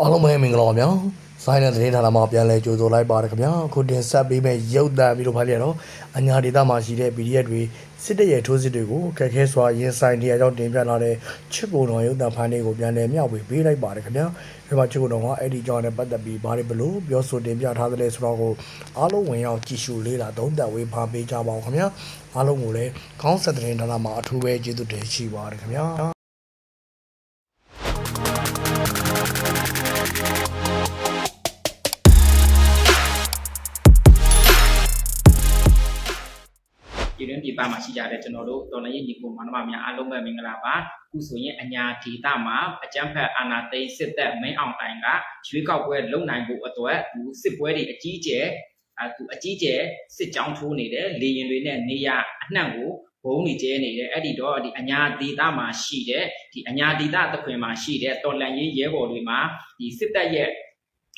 အားလုံးပဲမင်္ဂလာပါဗျာဆိုင်တဲ့သတင်းဌာနမှာပြန်လဲကြိုဆိုလိုက်ပါရခင်ဗျာခုတင်ဆက်ပေးမဲ့ရုပ်သံပြီးတော့ဖိုင်ရတော့အညာဒေတာမှာရှိတဲ့ PDF တွေစစ်တပ်ရဲ့ထိုးစစ်တွေကိုခက်ခဲစွာရင်ဆိုင်တရားကြောင့်တင်ပြလာတဲ့ချစ်ကိုတော်ရုပ်သံဖိုင်တွေကိုပြန်လဲမျှဝေပေးလိုက်ပါရခင်ဗျာဒီမှာချစ်ကိုတော်ကအဲ့ဒီကြောင့်လည်းပတ်သက်ပြီးဘာတွေဘလို့ပြောဆိုတင်ပြထားသလဲဆိုတော့ကိုအားလုံးဝင်ရောက်ကြည့်ရှုလေးလာသုံးသပ်ဝေဖန်ပေးကြပါဦးခင်ဗျာအားလုံးကိုလည်းခေါင်းဆက်သတင်းဌာနမှာအထူးပဲကျေးဇူးတင်ရှိပါရခင်ဗျာ ပြည်တွင်းပြည်ပမှာရှိကြတဲ့ကျွန်တော်တို့တော်လည်းညီကိုမောင်နှမများအားလုံးပဲမင်္ဂလာပါအခုဆိုရင်အညာဒေတာမှာအကြမ်းဖက်အာဏာသိမ်းစစ်တပ်မင်းအောင်တိုင်ကရွေးကောက်ပွဲလုပ်နိုင်ဖို့အတွက်သူစစ်ပွဲတွေအကြီးကျယ်အဲသူအကြီးကျယ်စစ်ကြောင်းထိုးနေတယ်လေရင်တွေနဲ့နေရအနှံ့ကိုဘုံနေကျဲနေတယ်အဲ့ဒီတော့ဒီအညာဒေတာမှာရှိတဲ့ဒီအညာဒေတာတခွင်မှာရှိတဲ့တော်လန်ရေးရဲဘော်တွေမှာဒီစစ်တပ်ရဲ့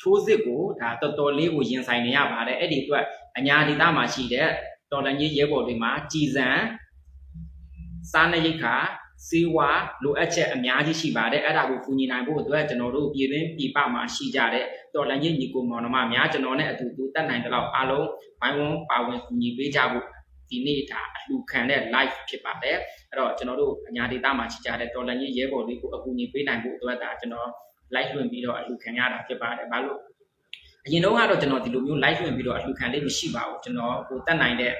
ထိုးစစ်ကိုဒါတော်တော်လေးကိုရင်ဆိုင်နေရပါတယ်အဲ့ဒီအတွက်အညာဒေတာမှာရှိတဲ့ တော်လန်ကြီးရဲဘော်တွေမှာကြည်စံစားနပ်ရိက္ခာစေဝါလိုအပ်ချက်အများကြီးရှိပါတယ်အဲ့ဒါကိုကူညီနိုင်ဖို့အတွက်ကျွန်တော်တို့ပြည်တွင်းပြည်ပမှာရှိကြတဲ့တော်လန်ကြီးညီကိုမောင်နှမများကျွန်တော်နဲ့အတူတူတက်နိုင်တဲ့လောက်အားလုံးဘိုင်းဝန်းပါဝင်ကူညီပေးကြဖို့ဒီနေ့ဒါအလှခံတဲ့ live ဖြစ်ပါတယ်အဲ့တော့ကျွန်တော်တို့အညာဒေတာမှာရှိကြတဲ့တော်လန်ကြီးရဲဘော်တွေကိုအကူအညီပေးနိုင်ဖို့အတွက်ဒါကျွန်တော် live လွှင့်ပြီးတော့အလှခံရတာဖြစ်ပါတယ်ဘာလို့ အရင်တော့ကတော့ကျွန်တော်ဒီလိုမျိုး live လွှင့်ပြီးတော့အလှခံလေးမရှိပါဘူးကျွန်တော်ကိုတက်နိုင်တဲ့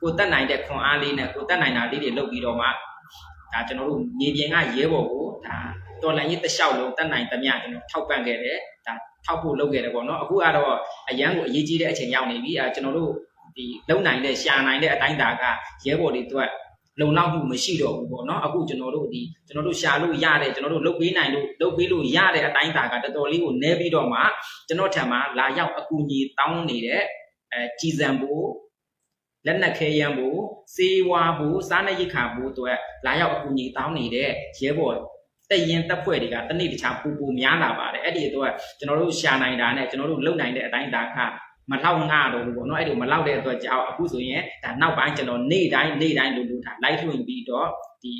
ကိုတက်နိုင်တဲ့ခွန်အားလေးနဲ့ကိုတက်နိုင်တာလေးတွေလုပ်ပြီးတော့မှဒါကျွန်တော်တို့မြေပြင်ကရဲဘော်ကိုဒါတော်လန်ရေးတစ်လျှောက်လုံးတက်နိုင်သမျှကျွန်တော်ထောက်ပံ့ခဲ့တယ်ဒါထောက်ဖို့လုပ်ခဲ့တယ်ပေါ့နော်အခုကတော့အရန်ကိုအရေးကြီးတဲ့အချိန်ရောက်နေပြီအဲကျွန်တော်တို့ဒီလုံနိုင်တဲ့ရှာနိုင်တဲ့အတိုင်းတာကရဲဘော်တွေအတွက် လုံလောက်မှုမရှိတော့ဘူးပေါ့နော်အခုကျွန်တော်တို့ဒီကျွန်တော်တို့ရှာလို့ရတဲ့ကျွန်တော်တို့လုပ်ပေးနိုင်လို့လုပ်ပေးလို့ရတဲ့အတိုင်းတာကတော်တော်လေးကိုနည်းပြီးတော့မှကျွန်တော်ထံမှာလာရောက်အကူအညီတောင်းနေတဲ့အဲကြည်စံဖို့လက်နက်ခဲယမ်းဖို့စေဝါဖို့စားနပ်ရိက္ခာဖို့အတွက်လာရောက်အကူအညီတောင်းနေတဲ့ရဲဘော်တက်ရင်တက်ဖွဲ့တွေကတနေ့တခြားပူပူများလာပါတယ်အဲ့ဒီအတွက်ကျွန်တော်တို့ရှာနိုင်တာနဲ့ကျွန်တော်တို့လုံနိုင်တဲ့အတိုင်းဒါက မလောက်ငါတော့ဘူးပေါ့နော်အဲ့ဒီမလောက်တဲ့အတွက်ကြောင့်အခုဆိုရင်ဒါနောက်ပိုင်းကျွန်တော်နေ့တိုင်းနေ့တိုင်းလူလူဒါ live လွှင့်ပြီးတော့ဒီ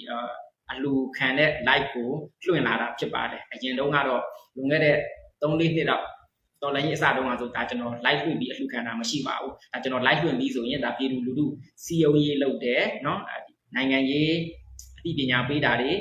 အလူခံတဲ့ live ကိုလွှင့်လာတာဖြစ်ပါတယ်အရင်တုန်းကတော့လွန်ခဲ့တဲ့3-4နှစ်တော့ တော်လိုင်းရေးအစတုန်းကဆိုဒါကျွန်တော် live လွှင့်ပြီးအလှခံတာမရှိပါဘူးဒါကျွန်တော် live လွှင့်ပြီးဆိုရင်ဒါပြည်သူလူထုစီယုံရေးလုပ်တယ်เนาะနိုင်ငံရေးအသိပညာပေးတာတွေ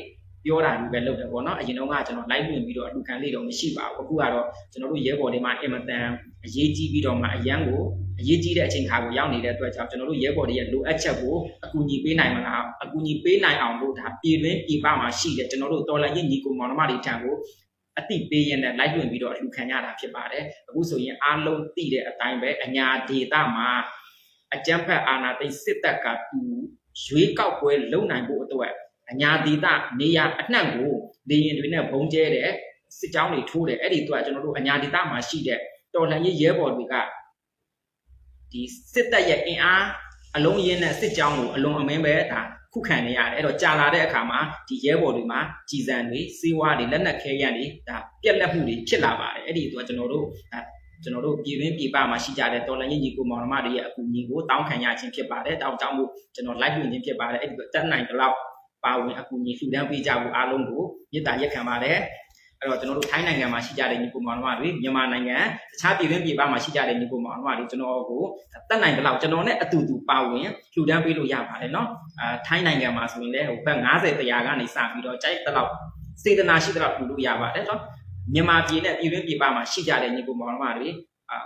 ပြောတာမျိုးပဲလုပ်တယ်ပေါ့နော်အရင်တုန်းကကျွန်တော် live ဝင်ပြီးတော့အလူခံလေးတော့မရှိပါဘူးအခုကတော့ကျွန်တော်တို့ရဲဘော်တွေမှာအင်မတန်အရေးကြီးပြီးတော့မှအရန်ကိုအရေးကြီးတဲ့အချိန်ခါကိုရောက်နေတဲ့အတွက်ကြောင့်ကျွန်တော်တို့ရဲဘော်တွေရဲ့လိုအပ်ချက်ကိုအကူအညီပေးနိုင်မလားအကူအညီပေးနိုင်အောင်လို့ဒါပြည်တွင်းပြည်ပမှာရှိတဲ့ကျွန်တော်တို့တော်လှန်ရေးညီကိုမောင်နှမတွေထံကိုအတိပေးရင်လည်း live ဝင်ပြီးတော့အလူခံရတာဖြစ်ပါတယ်အခုဆိုရင်အားလုံးသိတဲ့အတိုင်းပဲအညာဒေတာမှာအကြမ်းဖက်အာဏာသိမ်းစစ်တပ်ကသူရွေးကောက်ပွဲလုပ်နိုင်ဖို့အတွက် အညာဒေတာနေရာအနှံ့ကိုလေရင်တွေနဲ့ဘုံကျဲတဲ့စစ်ကြောင်းတွေထိုးတယ်အဲ့ဒီအတွက်ကျွန်တော်တို့အညာဒေတာမှာရှိတဲ့တော်လှန်ရေးရဲဘော်တွေကဒီစစ်တပ်ရဲ့အင်အားအလုံးရင်းနဲ့စစ်ကြောင်းကိုအလုံးအမင်းပဲဒါခုခံနေရတယ်အဲ့တော့ကြာလာတဲ့အခါမှာဒီရဲဘော်တွေမှာကြည်စံတွေစေဝါတွေလက်နက်ခဲယမ်းတွေဒါပြက်လက်မှုတွေဖြစ်လာပါတယ်အဲ့ဒီအတွက်ကျွန်တော်တို့ဒါကျွန်တော်တို့ပြည်တွင်းပြည်ပမှာရှိကြတဲ့တော်လန်ရင်ညီကိုမောင်နှမတွေရဲ့အကူအညီကိုတောင်းခံရခြင်းဖြစ်ပါတယ်တောင်းတောင်းမှုကျွန်တော် live ဝင်ခြင်းဖြစ်ပါတယ်အဲ့ဒီအတွက်တက်နိုင်ကြလောက် ပါဝင်အကူအညီလှူဒန်းပေးကြဖို့အားလုံးကိုမေတ္တာရက်ခံပါတယ်အဲ့တော့ကျွန်တော်တို့ထိုင်းနိုင်ငံမှာရှိကြတဲ့ညီကိုမောင်နှမတွေမြန်မာနိုင်ငံတခြားပြည်တွင်းပြည်ပမှာရှိကြတဲ့ညီကိုမောင်နှမတွေကျွန်တော်ကိုတက်နိုင်ကြလောက်ကျွန်တော်နဲ့အတူတူပါဝင်လှူဒန်းပေးလို့ရပါတယ်เนาะ အာထိုင်းနိုင်ငံမှာဆိုရင်လည်းဟိုဘက်90တရားကနေစပြီးတော့ကြိုက်တဲ့လောက်စေတနာရှိတဲ့လောက်ပြုလို့ရပါတယ်နော်မြန်မာပြည်နဲ့ပြည်တွင်းပြည်ပမှာရှိကြတဲ့ညီကိုမောင်နှမတွေအာ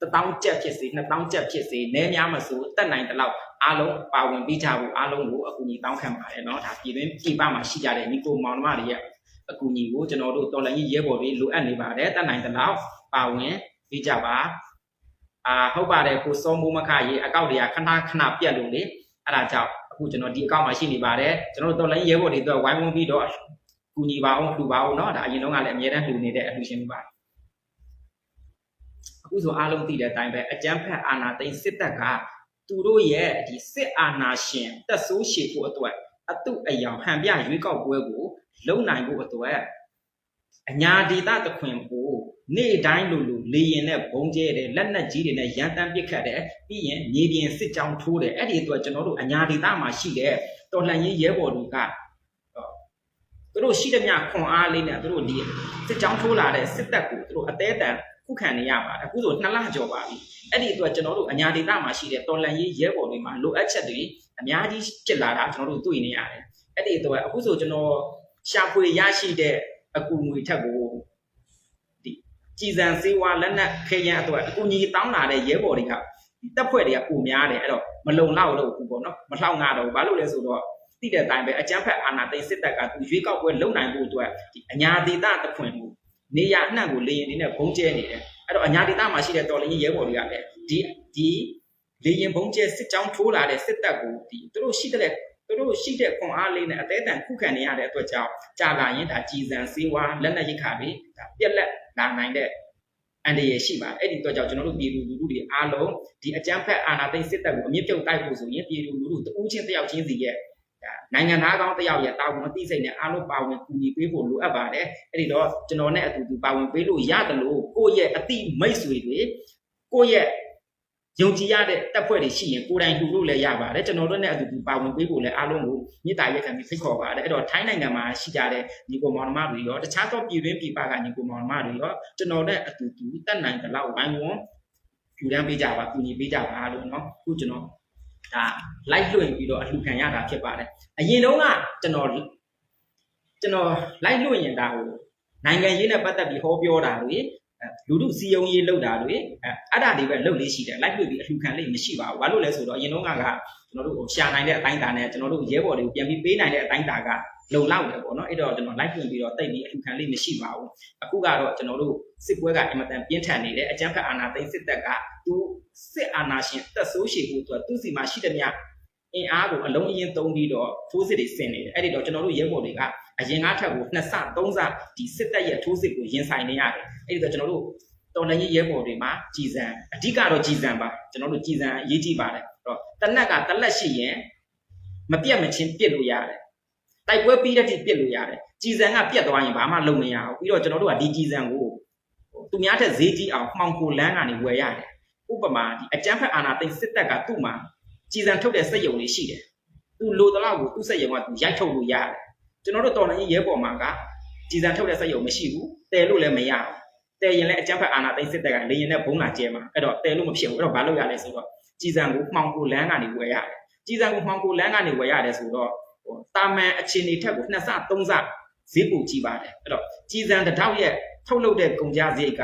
တစ်တောင်းကျက်ဖြစ်စေနှစ်တောင်းကျက်ဖြစ်စေနည်းများမဆိုတက်နိုင်တဲ့လောက် အားလုံးပါဝင်ပြီးကြဖို့အားလုံးကိုအကူအညီတောင်းခံပါတယ်เนาะဒါပြည်တွင်းပြည်ပမှာရှိကြတဲ့ညီကိုမောင်နှမတွေရဲ့အကူအညီကိုကျွန်တော်တို့တော်လိုင်းကြီးရဲဘော်တွေလိုအပ်နေပါတယ်တက်နိုင်တဲ့လောက်ပါဝင်ပြီးကြပါ အာဟုတ်ပါတယ်ကိုစောမိုးမခရေအကောက်တွေကခဏခဏပြက်လို့လေအဲ့ဒါကြောင့်အခုကျွန်တော်ဒီအကောက်မှာရှိနေပါတယ်ကျွန်တော်တို့တော်လိုင်းရဲဘော်တွေတော့ဝိုင်းဝန်းပြီးတော့ကူညီပါအောင်လှူပါအောင်เนาะဒါအရင်တုန်းကလည်းအများတန်းလှူနေတဲ့အလှူရှင်တွေပါအခုဆိုအားလုံးသိတဲ့အတိုင်းပဲအကြမ်းဖက်အာဏာသိမ်းစစ်တပ်က သူတို့ရဲ့ဒီစစ်အာဏာရှင်တက်ဆိုးရှည်ဖို့အတွက်အတုအယောင်ဟန်ပြရွေးကောက်ပွဲကိုလုံနိုင်ဖို့အတွက်အညာဒေတာတခွင်ကိုနေ့တိုင်းလိုလိုလေရင်နဲ့ဘုံကျဲတယ်လက်နက်ကြီးတွေနဲ့ရန်တမ်းပစ်ခတ်တယ်ပြီးရင်မြေပြင်စစ်ကြောင်းထိုးတယ်အဲ့ဒီအတွက်ကျွန်တော်တို့အညာဒေတာမှာရှိတဲ့တော်လှန်ရေးရဲဘော်တွေကသူတို့ရှိသမျှခွန်အားလေးနဲ့သူတို့ဒီစစ်ကြောင်းထိုးလာတဲ့စစ်တပ်ကိုသူတို့အသေးအတန်ခုခံနေရပါတယ်အခုဆိုနှစ်လကျော်ပါပြီ အဲ့ဒီအတွက်ကျွန်တော်တို့အညာဒေသမှာရှိတဲ့တော်လန်ရေးရဲဘော်တွေမှာလိုအပ်ချက်တွေအများကြီးဖြစ်လာတာကျွန်တော်တို့တွေ့နေရတယ်အဲ့ဒီအတွက်အခုဆိုကျွန်တော်ရှာဖွေရရှိတဲ့အကူအငွေထက်ကိုဒီကြည်စံစေဝါလက်နက်ခေရန်အတွက်အကူအညီတောင်းလာတဲ့ရဲဘော်တွေကဒီတပ်ဖွဲ့တွေကပုံများတယ်အဲ့တော့မလုံလောက်တော့ဘူးပေါ့နော်မလှောက်ငါတော့ဘူးဘာလို့လဲဆိုတော့တိတဲ့အတိုင်းပဲအကြမ်းဖက်အာဏာသိမ်းစစ်တပ်ကသူရွေးကောက်ပွဲလုပ်နိုင်ဖို့အတွက်ဒီအညာဒေသတခွင်ကိုနေရအနှံ့ကိုလေရင်တွေနဲ့ဘုံကျဲနေတယ်အဲ့ တော့အညာဒေသမှာရှိတဲ့တော်လင်းရဲဘော်တွေကလည်းဒီဒီလေရင်ဘုံကျဲစစ်ကြောင်းထိုးလာတဲ့စစ်တပ်ကိုဒီသူတို့ရှိတဲ့သူတို့ရှိတဲ့ခွန်အားလေးနဲ့အသေးအတန်ခုခံနေရတဲ့အတွက်ကြောင့်ကြာလာရင်ဒါကြည်စံစေးဝါလက်နက်ရိတ်ခါပြီးဒါပြက်လက်လာနိုင်တဲ့အန်ဒီရရှိပါတယ်အဲ့ဒီတော့ကြောင့်ကျွန်တော်တို့ပြည်သူလူထုတွေအားလုံးဒီအကြမ်းဖက်အာဏာသိမ်းစစ်တပ်ကိုအမြင့်ပြုတ်တိုက်ဖို့ဆိုရင်ပြည်သူလူထုတဦးချင်းတယောက်ချင်းစီရဲ့ဒါ နိုင်ငံသားကောင်းတစ်ယောက်ရဲ့တာဝန်အသိစိတ်နဲ့အားလုံးပါဝင်ကူညီပေးဖို့လိုအပ်ပါတယ်အဲ့ဒီတော့ကျွန်တော်နဲ့အတူတူပါဝင်ပေးလို့ရတယ်လို့ကိုယ့်ရဲ့အသိမိတ်ဆွေတွေကိုယ့်ရဲ့ယုံကြည်ရတဲ့တပ်ဖွဲ့တွေရှိရင်ကိုယ်တိုင်လှူလို့လည်းရပါတယ်ကျွန်တော်တို့နဲ့အတူတူပါဝင်ပေးဖို့လည်းအားလုံးကိုမေတ္တာရက်ခံပြီးဖိတ်ခေါ်ပါတယ်အဲ့တော့ထိုင်းနိုင်ငံမှာရှိကြတဲ့ညီကိုမောင်နှမတွေရောတခြားသောပြည်တွင်းပြည်ပကညီကိုမောင်နှမတွေရောကျွန်တော်နဲ့အတူတူတက်နိုင်တဲ့လောက်ဝိုင်းဝန်းယူရန်ပေးကြပါကူညီပေးကြပါလို့เนาะအခုကျွန်တော် ဒါ live လွှင့်ပြီးတော့အလှခံရတာဖြစ်ပါတယ်အရင်တုန်းကကျွန်တော်ကျွန်တော် live လွှင့်ရင်ဒါဟိုနိုင်ငံရေးနဲ့ပတ်သက်ပြီးဟောပြောတာတွေအဲလူမှုစီယုံရေးလုပ်တာတွေအဲအဲ့ဒါတွေပဲလုပ်လေးရှိတယ် live လွှင့်ပြီးအလှခံလေးမရှိပါဘူးဘာလို့လဲဆိုတော့အရင်တုန်းကကကျွန်တော်တို့ဟိုရှာနိုင်တဲ့အတိုင်းတာနဲ့ကျွန်တော်တို့ရဲဘော်တွေကိုပြန်ပြီးပေးနိုင်တဲ့အတိုင်းတာက လုံလောက်တယ်ပေါ့နော်အဲ့တော့ကျွန်တော် live လွှင့်ပြီးတော့တိတ်ပြီးအလှခံလေးမရှိပါဘူးအခုကတော့ကျွန်တော်တို့စစ်ပွဲကအင်မတန်ပြင်းထန်နေတယ်အကြမ်းဖက်အာဏာသိမ်းစစ်တပ်ကသူစစ်အာဏာရှင်တက်ဆိုးရှည်ဖို့အတွက်သူစီမှာရှိတဲ့မြအင်အားကိုအလုံးအရင်သုံးပြီးတော့ထိုးစစ်တွေဆင်နေတယ်အဲ့ဒီတော့ကျွန်တော်တို့ရဲဘော်တွေကအရင်ကထက်ကိုနှစ်ဆသုံးဆဒီစစ်တပ်ရဲ့ထိုးစစ်ကိုရင်ဆိုင်နေရတယ်အဲ့ဒီတော့ကျွန်တော်တို့တော်လည်းရဲဘော်တွေမှာကြည်စံအဓိကတော့ကြည်စံပါကျွန်တော်တို့ကြည်စံအရေးကြီးပါတယ်အဲ့တော့တနက်ကတလက်ရှိရင်မပြတ်မချင်းပြစ်လို့ရတယ် တိုက်ပွဲပြီးတဲ့ထိပြစ်လို့ရတယ်ကြည်စံကပြတ်သွားရင်ဘာမှလုပ်မရဘူးပြီးတော့ကျွန်တော်တို့ကဒီကြည်စံကိုသူများထက်ဈေးကြီးအောင်မှောင်ခိုလန်းကနေဝယ်ရတယ်ဥပမာဒီအကြမ်းဖက်အာဏာသိမ်းစစ်တပ်ကသူ့မှာကြည်စံထုတ်တဲ့စက်ရုံလေးရှိတယ်သူလိုတလောက်ကိုသူ့စက်ရုံကသူရိုက်ထုတ်လို့ရတယ်ကျွန်တော်တို့တော်လည်းရဲဘော်မှာကကြည်စံထုတ်တဲ့စက်ရုံမရှိဘူးတဲလို့လည်းမရဘူးတဲရင်လည်းအကြမ်းဖက်အာဏာသိမ်းစစ်တပ်ကလေရင်နဲ့ဘုံလာကျဲမှာအဲ့တော့တဲလို့မဖြစ်ဘူးအဲ့တော့ဘာလုပ်ရလဲဆိုတော့ကြည်စံကိုမှောင်ခိုလန်းကနေဝယ်ရတယ်ကြည်စံကိုမှောင်ခိုလန်းကနေဝယ်ရတယ်ဆိုတော့ ဟိုတာမန်အခြေအနေထက်ကိုနှစ်ဆသုံးဆဈေးပိုကြီးပါတယ်အဲ့တော့ကြည်စံတစ်ထောက်ရဲ့ထုတ်လုပ်တဲ့ကုန်ကြစရိတ်က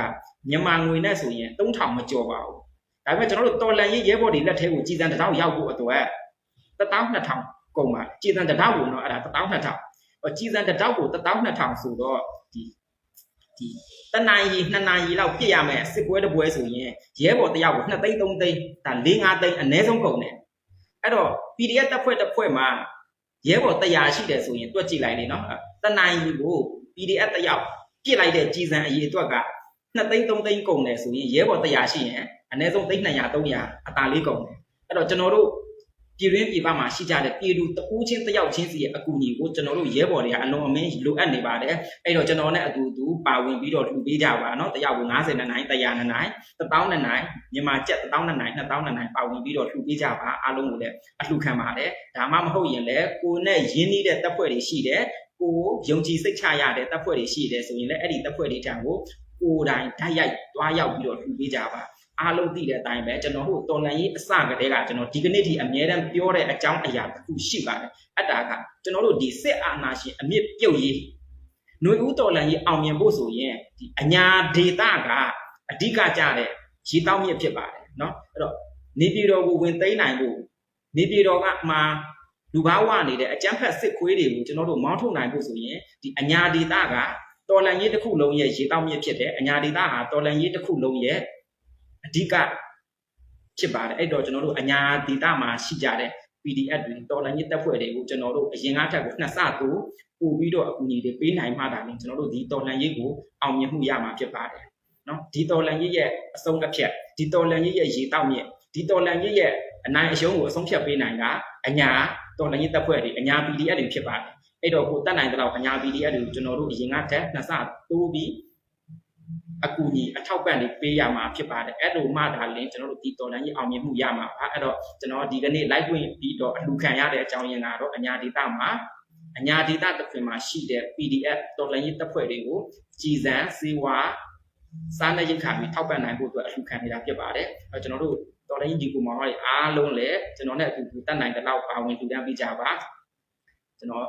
မြန်မာငွေနဲ့ဆိုရင်3000မကျော်ပါဘူးဒါပေမဲ့ကျွန်တော်တို့တော်လန်ရေးရဲဘော်တွေလက်ထဲကိုကြည်စံတစ်ထောက်ရောက်ဖို့အတွက်12000ကုန်ပါကြည်စံတစ်ထောက်ကိုတော့အဲ့ဒါ12000ဟိုကြည်စံတစ်ထောက်ကို12000ဆိုတော့ဒီဒီတနင်္လာရီ2နာရီလောက်ပြည့်ရမယ်စစ်ပွဲတစ်ပွဲဆိုရင်ရဲဘော်တယောက်ကို2သိန်း3သိန်းဒါ4 5သိန်းအနည်းဆုံးကုန်တယ်အဲ့တော့ PDF တပ်ဖွဲ့တစ်ဖွဲ့မှာ ရဲဘော်100ရှိတယ်ဆိုရင်တွက်ကြည့်လိုက်လေနော်တနင်္လာရီကို PDF တယောက်ပြစ်လိုက်တဲ့ကြည်စံအရေးအတွက်က2သိန်း3သိန်းကုန်တယ်ဆိုရင်ရဲဘော်100ရှိရင်အနည်းဆုံးသိန်း200 300အသာလေးကုန်တယ်အဲ့တော့ကျွန်တော်တို့ ပြည်တွင်းပြည်ပမှာရှိကြတဲ့ပြည်သူတဦးချင်းတယောက်ချင်းစီရဲ့အကူအညီကိုကျွန်တော်တို့ရဲဘော်တွေကအလွန်အမင်းလိုအပ်နေပါတယ်အဲ့တော့ကျွန်တော်နဲ့အတူတူပါဝင်ပြီးတော့လှူပေးကြပါနော်တယောက်ကို90နဲ့နိုင်100နဲ့နိုင်1000နဲ့နိုင်မြန်မာကျပ်1000နဲ့နိုင်2000နဲ့နိုင်ပါဝင်ပြီးတော့လှူပေးကြပါအားလုံးကိုလည်းအလှူခံပါတယ်ဒါမှမဟုတ်ရင်လည်းကိုနဲ့ရင်းနှီးတဲ့တပ်ဖွဲ့တွေရှိတယ်ကိုယုံကြည်စိတ်ချရတဲ့တပ်ဖွဲ့တွေရှိတယ်ဆိုရင်လည်းအဲ့ဒီတပ်ဖွဲ့တွေထံကိုကိုယ်တိုင်ဓာတ်ရိုက်သွားရောက်ပြီးတော့လှူပေးကြပါ အားလုံးသိတဲ့အတိုင်းပဲကျွန်တော်တို့တော်လန်ရေးအစကတည်းကကျွန်တော်ဒီကနေ့ထိအမြဲတမ်းပြောတဲ့အကြောင်းအရာတစ်ခုရှိပါတယ်အတ္တာကကျွန်တော်တို့ဒီစစ်အာဏာရှင်အမြင့်ပြုတ်ရေးຫນွေဦးတော်လန်ရေးအောင်မြင်ဖို့ဆိုရင်ဒီအညာဒေတာကအဓိကကြတဲ့ရေတောက်မြစ်ဖြစ်ပါတယ်เนาะအဲ့တော့နေပြည်တော်ကိုဝင်သိမ်းနိုင်ဖို့နေပြည်တော်ကမှလူဘာဝနေတဲ့အကြမ်းဖက်စစ်ခွေးတွေကိုကျွန်တော်တို့မောင်းထုတ်နိုင်ဖို့ဆိုရင်ဒီအညာဒေတာကတော်လန်ရေးတစ်ခုလုံးရဲ့ရေတောက်မြစ်ဖြစ်တယ်အညာဒေတာဟာတော်လန်ရေးတစ်ခုလုံးရဲ့အ ဓိကဖြစ်ပါတယ်အဲ့တော့ကျွန်တော်တို့အညာဒေတာမှာရှိကြတဲ့ PDF တွေတော်လန်ရေးတပ်ဖွဲ့တွေကိုကျွန်တော်တို့အရင်ကထက်ကိုနှစ်ဆတိုးပို့ပြီးတော့အကူအညီတွေပေးနိုင်မှသာလျှင်ကျွန်တော်တို့ဒီတော်လန်ရေးကိုအောင်မြင်မှုရမှာဖြစ်ပါတယ်နော်ဒီတော်လန်ရေးရဲ့အဆုံးအဖြတ်ဒီတော်လန်ရေးရဲ့ရေတောက်မြစ်ဒီတော်လန်ရေးရဲ့အနိုင်အရှုံးကိုအဆုံးဖြတ်ပေးနိုင်တာအညာတော်လန်ရေးတပ်ဖွဲ့တွေအညာ PDF တွေဖြစ်ပါတယ်အဲ့တော့ကိုတတ်နိုင်တဲ့လောက်အညာ PDF တွေကိုကျွန်တော်တို့အရင်ကထက်နှစ်ဆတိုးပြီး အကူအညီအထောက်ပံ့တွေပေးရမှာဖြစ်ပါတယ်အဲ့လိုမှဒါလင်းကျွန်တော်တို့ဒီတော်လန်ကြီးအောင်မြင်မှုရမှာပါအဲ့တော့ကျွန်တော်ဒီကနေ့ live ဝင်ပြီးတော့အလူခံရတဲ့အကြောင်းရင်းကတော့အညာဒေတာမှာအညာဒေတာတစ်ခွင်မှာရှိတဲ့ PDF တော်လှန်ရေးတပ်ဖွဲ့တွေကိုကြည်စံစေဝါစားနေရင်ခါပြီးထောက်ပံ့နိုင်ဖို့အတွက်အလှူခံနေတာဖြစ်ပါတယ်အဲကျွန်တော်တို့တော်လှန်ရေးဒီကူမောင်တွေအားလုံးလည်းကျွန်တော်နဲ့အတူတူတတ်နိုင်တဲ့လောက်ပါဝင်ထူတန်းပေးကြပါကျွန်တော်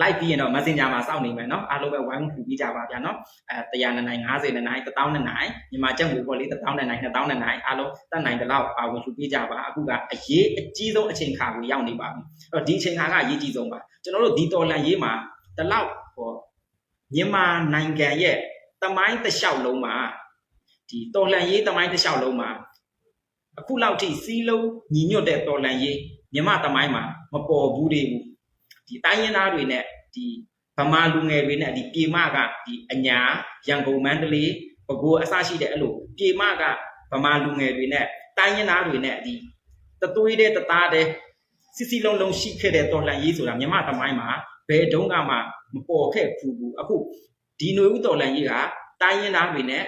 လိုက်ပြီးရင်တော့ Messenger မှာစောင့်နေမယ်နော်အားလုံးပဲဝိုင်းဝန်းပူပြီးကြပါဗျာနော်အဲ100နိုင်90နိုင်1000နိုင်မြန်မာကျပ်ငွေပေါ့လေ1000နိုင်2000နိုင်အားလုံးတက်နိုင်တဲ့လောက်ပါဝင်ယူပြီးကြပါအခုကအရေးအကြီးဆုံးအချိန်ခါကိုရောက်နေပါပြီအဲ့တော့ဒီအချိန်ခါကအရေးကြီးဆုံးပါကျွန်တော်တို့ဒီတော်လန်ရေးမှာဒီလောက်ဟောမြန်မာနိုင်ငံရဲ့တမိုင်းတစ်လျှောက်လုံးမှာဒီတော်လန်ရေးတမိုင်းတစ်လျှောက်လုံးမှာအခုလောက်ထိစီးလုံးညီညွတ်တဲ့တော်လန်ရေးမြန်မာတမိုင်းမှာမပေါ်ဘူးတွေဘူး ဒီတိုင်းရင်းသားတွေနဲ့ဒီဗမာလူငယ်တွေနဲ့ဒီပြေမကဒီအညာရန်ကုန်မန္တလေးပဲခူးအစရှိတဲ့အဲ့လိုပြေမကဗမာလူငယ်တွေနဲ့တိုင်းရင်းသားတွေနဲ့ဒီတသွေးတဲ့တသားတဲ့စစ်စီလုံးလုံးရှိခဲ့တဲ့တော်လှန်ရေးဆိုတာမြန်မာတမိုင်းမှာဘယ်တုန်းကမှမပေါ်ခဲ့ဘူးဘူးအခုဒီຫນွေဦးတော်လှန်ရေးကတိုင်းရင်းသားတွေနဲ့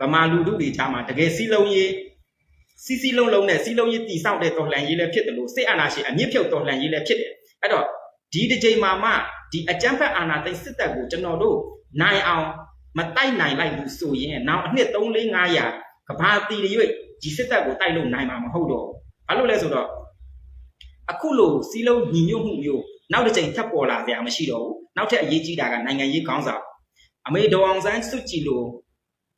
ဗမာလူထုတွေကြားမှာတကယ်စီလုံးရေးစီစီလုံးလုံးနဲ့စီလုံးရေးတည်ဆောက်တဲ့တော်လှန်ရေးလည်းဖြစ်တယ်လို့စစ်အာဏာရှင်အမြင့်ဖြုတ်တော်လှန်ရေးလည်းဖြစ်တယ် အဲ့တော့ဒီတစ်ချိန်မှာမှဒီအကြမ်းဖက်အာဏာသိမ်းစစ်တပ်ကိုကျွန်တော်တို့နိုင်အောင်မတိုက်နိုင်လိုက်ဘူးဆိုရင်နောက်အနှစ်3 4 500ကဘာတီရွေ့ဒီစစ်တပ်ကိုတိုက်လို့နိုင်မှာမဟုတ်တော့ဘာလို့လဲဆိုတော့အခုလိုစီးလုံးညီညွတ်မှုမျိုးနောက်တစ်ချိန်ထပ်ပေါ်လာကြမရှိတော့ဘူးနောက်ထပ်အရေးကြီးတာကနိုင်ငံရေးခေါင်းဆောင်အမေဒေါအောင်ဆန်းစုကြည်လို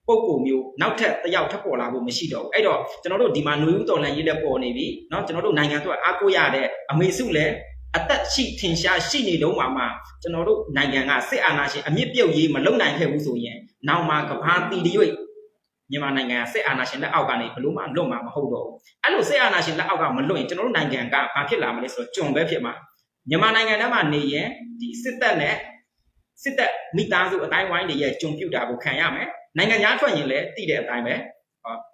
ပုံကိုမျိုးနောက်ထပ်တယောက်ထပ်ပေါ်လာဖို့မရှိတော့ဘူးအဲ့တော့ကျွန်တော်တို့ဒီမှာຫນွေဦးတော်လန်ရေးလက်ပေါ်နေပြီเนาะကျွန်တော်တို့နိုင်ငံအတွက်အားကိုးရတဲ့အမေစုလည်း အသက်ရှိထင်ရှားရှိနေတော့မှမှကျွန်တော်တို့နိုင်ငံကစစ်အာဏာရှင်အမြင့်ပြုတ်ရေးမလုံနိုင်ခဲ့ဘူးဆိုရင်နောက်မှာကဘာတီရွေ့မြန်မာနိုင်ငံကစစ်အာဏာရှင်လက်အောက်ကနေဘလို့မှလွတ်မှာမဟုတ်တော့ဘူးအဲ့လိုစစ်အာဏာရှင်လက်အောက်ကမလွတ်ရင်ကျွန်တော်တို့နိုင်ငံကဘာဖြစ်လာမလဲဆိုတော့ကျွန်ပဲဖြစ်မှာမြန်မာနိုင်ငံထဲမှာနေရင်ဒီစစ်တပ်နဲ့စစ်တပ်မိသားစုအတိုင်းဝိုင်းတွေရဲ့ကျွန်ပြုတ်တာကိုခံရမယ်နိုင်ငံသားထွက်ရင်လည်းတည်တဲ့အတိုင်းပဲ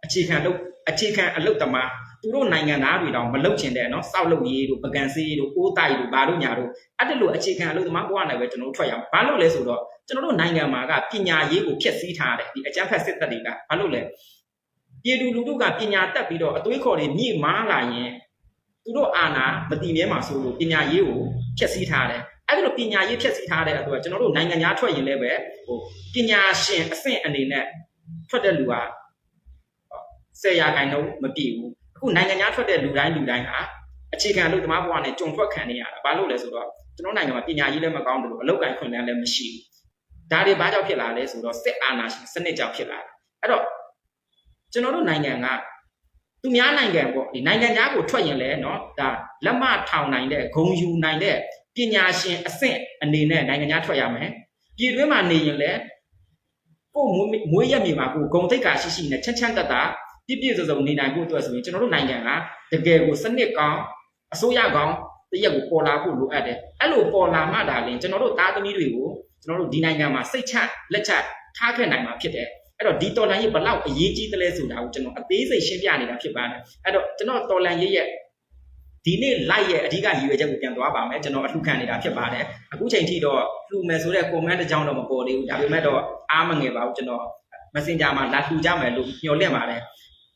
အခြေခံလုပ်အခြေခံအလုပ်သမား သူတို့နိုင်ငံသားတွေတောင်မလုတ်ချင်တဲ့နော်စောက်လုတ်ရေးတို့ပကံစေးတို့အိုးတိုက်တို့ဘာတို့ညာတို့အဲ့ဒါလိုအခြေခံအလုပ်သမားဘဝနဲ့ပဲကျွန်တော်တို့ထွက်ရအောင်ဘာလို့လဲဆိုတော့ကျွန်တော်တို့နိုင်ငံမှာကပညာရေးကိုဖျက်ဆီးထားတယ်ဒီအကြမ်းဖက်စစ်တပ်တွေကဘာလို့လဲပြည်သူလူထုကပညာတတ်ပြီးတော့အသွေးခေါ်တွေမြင့်မားလာရင်သူတို့အာဏာမတည်မြဲမှာဆိုလို့ပညာရေးကိုဖျက်ဆီးထားတယ်အဲ့ဒါလိုပညာရေးဖျက်ဆီးထားတဲ့အတွက်ကျွန်တော်တို့နိုင်ငံသားထွက်ရင်လည်းပဲဟိုပညာရှင်အဆင့်အနေနဲ့ထွက်တဲ့လူကဆယ်ရာခိုင်နှုန်းမပြည့်ဘူး အခုနိုင်ငံသားထွက်တဲ့လူတိုင်းလူတိုင်းဟာအခြေခံလူသမားဘဝနဲ့ကြုံထွက်ခံနေရတာဘာလို့လဲဆိုတော့ကျွန်တော်နိုင်ငံမှာပညာရေးလည်းမကောင်းဘူးလို့အလောက်ကန်ခွင့်လည်းမရှိဘူးဒါတွေဘာကြောင့်ဖြစ်လာလဲဆိုတော့စစ်အာဏာရှင်စနစ်ကြောင့်ဖြစ်လာတာအဲ့တော့ကျွန်တော်တို့နိုင်ငံကသူများနိုင်ငံပေါ့ဒီနိုင်ငံသားကိုထွက်ရင်လည်းเนาะဒါလက်မထောင်နိုင်တဲ့ဂုံယူနိုင်တဲ့ပညာရှင်အဆင့်အနေနဲ့နိုင်ငံသားထွက်ရမယ်ပြည်တွင်းမှာနေရင်လည်းကိုယ်မွေးရမြေမှာကိုဂုံတိတ်ကရှိရှိနဲ့ချမ်းချမ်းတတ်တာ ပြည့်ပြည့်စုံစုံနေနိုင်ဖို့အတွက်ဆိုရင်ကျွန်တော်တို့နိုင်ငံကတကယ်ကိုစနစ်ကောင်းအစိုးရကောင်းတရက်ကိုပေါ်လာဖို့လိုအပ်တယ်အဲ့လိုပေါ်လာမှဒါလည်းကျွန်တော်တို့သားသမီးတွေကိုကျွန်တော်တို့ဒီနိုင်ငံမှာစိတ်ချလက်ချထားခဲ့နိုင်မှာဖြစ်တယ်အဲ့တော့ဒီတော်လန်ရေးဘလောက်အရေးကြီးသလဲဆိုတာကိုကျွန်တော်အသေးစိတ်ရှင်းပြနေတာဖြစ်ပါတယ်အဲ့တော့ကျွန်တော်တော်လန်ရေးရဲ့ဒီနေ့ live ရဲ့အဓိကရည်ရွယ်ချက်ကိုပြန်သွားပါမယ်ကျွန်တော်အထူးခံနေတာဖြစ်ပါတယ်အခုချိန်ထိတော့လှူမယ်ဆိုတဲ့ comment တစ်ကြောင်းတော့မပေါ်သေးဘူးဒါပေမဲ့တော့အားမငယ်ပါဘူးကျွန်တော် messenger မှာလာလှူကြမယ်လို့ညှော်လင့်ပါတယ်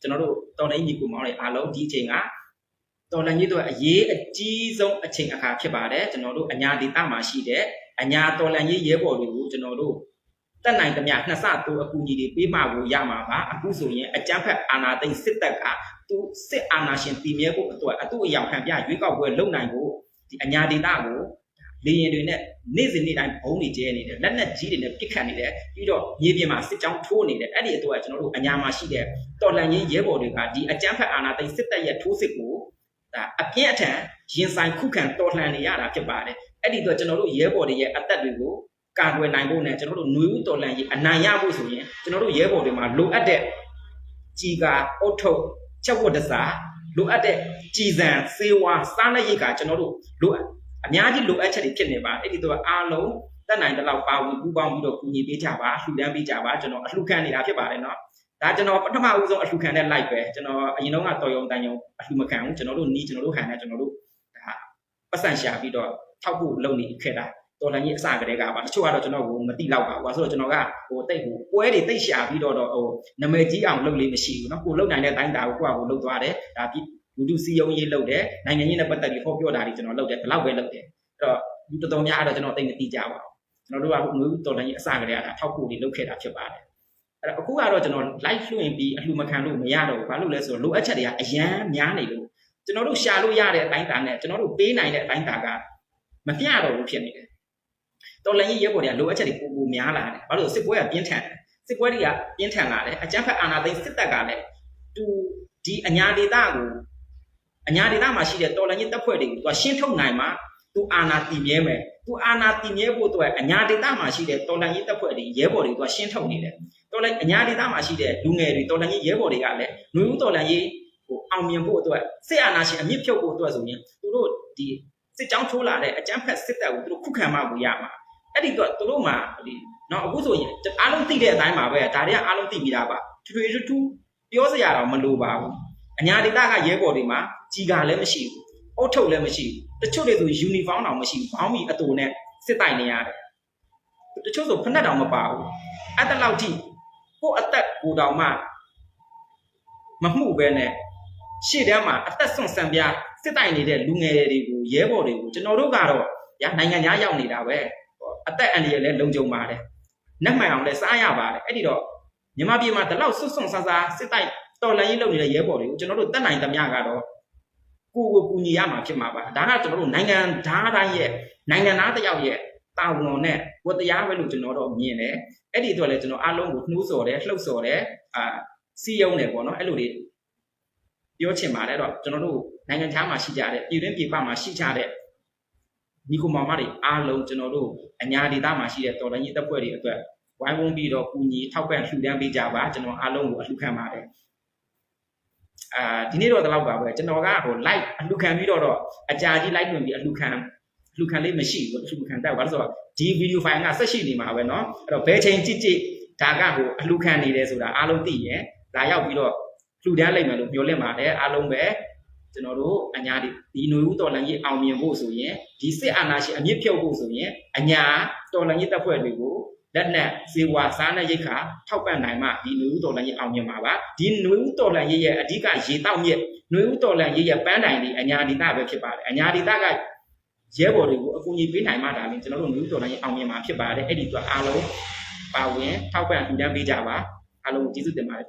ကျွန်တော်တို့တော်လိုင်းညီကူမောင်တွေအားလုံးဒီအချိန်ကတော်လိုင်းကြီးတို့အရေးအကြီးဆုံးအချိန်အခါဖြစ်ပါတယ်ကျွန်တော်တို့အညာဒေတာမှာရှိတဲ့အညာတော်လိုင်းကြီးရဲဘော်တွေကိုကျွန်တော်တို့တက်နိုင်သမျှနှစ်ဆတိုးအကူအညီတွေပေးမှကိုရမှာပါအခုဆိုရင်အကြမ်းဖက်အာဏာသိမ်းစစ်တပ်ကသူစစ်အာဏာရှင်တည်မြဲဖို့အတွက်အတူအယောင်ခံပြရွေးကောက်ပွဲလုပ်နိုင်ဖို့ဒီအညာဒေတာကို လေရင်တွေနဲ့နေ့စဉ်နေ့တိုင်းဘုံတွေကျဲနေတယ်လက်နက်ကြီးတွေနဲ့ပစ်ခတ်နေတယ်ပြီးတော့မြေပြင်မှာစစ်ကြောင်းထိုးနေတယ်အဲ့ဒီအတွက်ကျွန်တော်တို့အညာမှာရှိတဲ့တော်လန်ရေးရဲဘော်တွေကဒီအကြမ်းဖက်အာဏာသိမ်းစစ်တပ်ရဲ့ထိုးစစ်ကိုဒါအပြင်းအထန်ရင်ဆိုင်ခုခံတော်လှန်နေရတာဖြစ်ပါတယ်အဲ့ဒီအတွက်ကျွန်တော်တို့ရဲဘော်တွေရဲ့အသက်တွေကိုကာကွယ်နိုင်ဖို့နဲ့ကျွန်တော်တို့ຫນွေဦးတော်လှန်ရေးအနိုင်ရဖို့ဆိုရင်ကျွန်တော်တို့ရဲဘော်တွေမှာလိုအပ်တဲ့ကြီးကအုတ်ထုတ်ချက်ဝတ်တစားလိုအပ်တဲ့ကြည်စံစေဝါစားလက်ရိတ်ကကျွန်တော်တို့လိုအပ် အများကြီးလိုအပ်ချက်တွေဖြစ်နေပါအဲ့ဒီတော့အားလုံးတက်နိုင်တဲ့လောက်ပါဝင်ပူးပေါင်းပြီးတော့ကူညီပေးကြပါလှူဒန်းပေးကြပါကျွန်တော်အလှူခံနေတာဖြစ်ပါတယ်နော်ဒါကျွန်တော်ပထမဦးဆုံးအလှူခံတဲ့ live ပဲကျွန်တော်အရင်တော့ကတော်ရုံတန်ရုံအလှူမခံဘူးကျွန်တော်တို့နီးကျွန်တော်တို့ဟန်နဲ့ကျွန်တော်တို့ဒါပတ်စံရှာပြီးတော့ထောက်ဖို့လုပ်နေခဲ့တာတော်လည်းကြီးအစကတည်းကပါတချို့ကတော့ကျွန်တော်ကိုမတိလောက်ပါဘူးဆိုတော့ကျွန်တော်ကဟိုတိတ်ဟိုပွဲတွေတိတ်ရှာပြီးတော့ဟိုနမယ်ကြီးအောင်လုပ်လေးမရှိဘူးเนาะကိုလုပ်နိုင်တဲ့အတိုင်းတာကိုကိုကကိုလုပ်သွားတယ်ဒါပြီး လူလူစီယုံရေးလုပ်တယ်နိုင်ငံရေးနဲ့ပတ်သက်ပြီးဟောပြောတာတွေကျွန်တော်လုပ်တယ်ဘယ်လောက်ပဲလုပ်တယ်တော့လူတော်တော်များအဲ့တော့ကျွန်တော်သိမသိကြပါဘူးကျွန်တော်တို့ကငွေဦးတော်လိုင်းကြီးအစကတည်းကထောက်ဖို့တွေလုပ်ခဲ့တာဖြစ်ပါတယ်အဲ့တော့အခုကတော့ကျွန်တော် live လွှင့်ပြီးအလှမခံလို့မရတော့ဘူးဘာလို့လဲဆိုတော့လိုအပ်ချက်တွေကအရန်များနေလို့ကျွန်တော်တို့ရှာလို့ရတဲ့အတိုင်းတာနဲ့ကျွန်တော်တို့ပေးနိုင်တဲ့အတိုင်းတာကမပြတော့ဘူးဖြစ်နေတယ်တော်လိုင်းကြီးရဲဘော်တွေကလိုအပ်ချက်တွေပိုပိုများလာတယ်ဘာလို့စစ်ပွဲကပြင်းထန်တယ်စစ်ပွဲတွေကပြင်းထန်လာတယ်အကြမ်းဖက်အာဏာသိမ်းစစ်တပ်ကလည်းသူဒီအညာဒေတာကို အညာဒေတာမှာရှိတဲ့တော်လိုင်းကြီးတပ်ဖွဲ့တွေကိုသူကရှင်းထုတ်နိုင်မှသူအာဏာတည်မြဲမယ်သူအာဏာတည်မြဲဖို့အတွက်အညာဒေတာမှာရှိတဲ့တော်လိုင်းကြီးတပ်ဖွဲ့တွေရဲဘော်တွေသူကရှင်းထုတ်နေတယ်တော်လိုင်းအညာဒေတာမှာရှိတဲ့လူငယ်တွေတော်လိုင်းကြီးရဲဘော်တွေကလည်းလူဦးတော်လိုင်းကြီးဟိုအောင်မြင်ဖို့အတွက်စစ်အာဏာရှင်အမြင့်ဖြုတ်ဖို့အတွက်ဆိုရင်သူတို့ဒီစစ်ကြောင်းထိုးလာတဲ့အကြမ်းဖက်စစ်တပ်ကိုသူတို့ခုခံမှကိုရမှာအဲ့ဒီတော့သူတို့မှာဒီနော်အခုဆိုရင်အားလုံးသိတဲ့အတိုင်းပါပဲဒါတွေကအားလုံးသိပြီးသားပါထွေထွေထူးပြောစရာတော့မလိုပါဘူး အညာဒေတာကရဲဘော်တွေမှာကြီးကလည်းမရှိဘူးအုတ်ထုတ်လည်းမရှိဘူးတချို့တွေဆိုယူနီဖောင်းတောင်မရှိဘူးဘောင်းမီအတူနဲ့စစ်တိုင်နေရတယ်တချို့ဆိုဖက်နှက်တောင်မပါဘူးအဲ့တလောက်ထိကိုယ့်အသက်ကိုယ်တောင်မှမမှုပဲနဲ့ရှေ့တန်းမှာအသက်ဆွန့်ဆန်ပြစစ်တိုင်နေတဲ့လူငယ်တွေကိုရဲဘော်တွေကိုကျွန်တော်တို့ကတော့ညာနိုင်ငံသားရောက်နေတာပဲအသက်အန္တရာယ်လည်းလုံခြုံပါတယ်နှက်မှန်အောင်လည်းစားရပါတယ်အဲ့ဒီတော့မြန်မာပြည်မှာဒီလောက်ဆွတ်ဆွန့်ဆန်းဆန်းစစ်တိုင် တော်လန်ရေးလုပ်နေတဲ့ရဲဘော်တွေကိုကျွန်တော်တို့တက်နိုင်သမျှကတော့ကိုကိုကူညီရမှာဖြစ်မှာပါဒါကကျွန်တော်တို့နိုင်ငံသားတိုင်းရဲ့နိုင်ငံသားတစ်ယောက်ရဲ့တာဝန်နဲ့ဝတ္တရားပဲလို့ကျွန်တော်တို့မြင်တယ်အဲ့ဒီအတွက်လည်းကျွန်တော်အားလုံးကိုနှိုးဆော်တယ်လှုပ်ဆော်တယ်အာစီယုံတယ်ပေါ့နော်အဲ့လိုတွေပြောချင်ပါတယ်တော့ကျွန်တော်တို့နိုင်ငံခြားမှာရှိကြတဲ့ပြည်တွင်းပြည်ပမှာရှိကြတဲ့ညီကောင်မောင်မတွေအားလုံးကျွန်တော်တို့အညာဒေသမှာရှိတဲ့တော်လိုင်းရေးတပ်ဖွဲ့တွေအတွက်ဝိုင်းဝန်းပြီးတော့ကူညီထောက်ပံ့လှူဒန်းပေးကြပါကျွန်တော်အားလုံးကိုအလှူခံပါတယ် အာဒီနေ့တော့ဒီလောက်ပါပဲကျွန်တော်ကဟို live အလှူခံပြီးတော့တော့အကြာကြီး live ဝင်ပြီးအလှူခံအလှူခံလေးမရှိဘူးအလှူခံတက်ဘာလို့ဆိုတော့ဒီ video file ကဆက်ရှိနေမှာပဲเนาะအဲ့တော့ဘယ်ချိန်ကြည့်ကြည့်ဒါကဟိုအလှူခံနေတယ်ဆိုတာအားလုံးသိရင်လာရောက်ပြီးတော့လှူဒန်းလိုက်မယ်လို့ပြောလင့်ပါတယ်အားလုံးပဲကျွန်တော်တို့အညာဒီဒီຫນွေဦးတော်လန်ကြီးအောင်မြင်ဖို့ဆိုရင်ဒီစစ်အာဏာရှင်အမြင့်ဖြုတ်ဖို့ဆိုရင်အညာတော်လန်ကြီးတပ်ဖွဲ့တွေကို လက်နက်စေဝါစားနပ်ရိက္ခာထောက်ပံ့နိုင်မှဒီနွေဦးတော်လှန်ရေးအောင်မြင်မှာပါဒီနွေဦးတော်လှန်ရေးရဲ့အဓိကရေတောက်မြစ်နွေဦးတော်လှန်ရေးရဲ့ပန်းတိုင်ဒီအညာဒီတာပဲဖြစ်ပါတယ်အညာဒီတာကရဲဘော်တွေကိုအကူအညီပေးနိုင်မှဒါလည်းကျွန်တော်တို့နွေဦးတော်လှန်ရေးအောင်မြင်မှာဖြစ်ပါတယ်အဲ့ဒီတော့အားလုံးပါဝင်ထောက်ပံ့အကူအညီပေးကြပါအားလုံးကျေးဇူးတင်ပါတယ်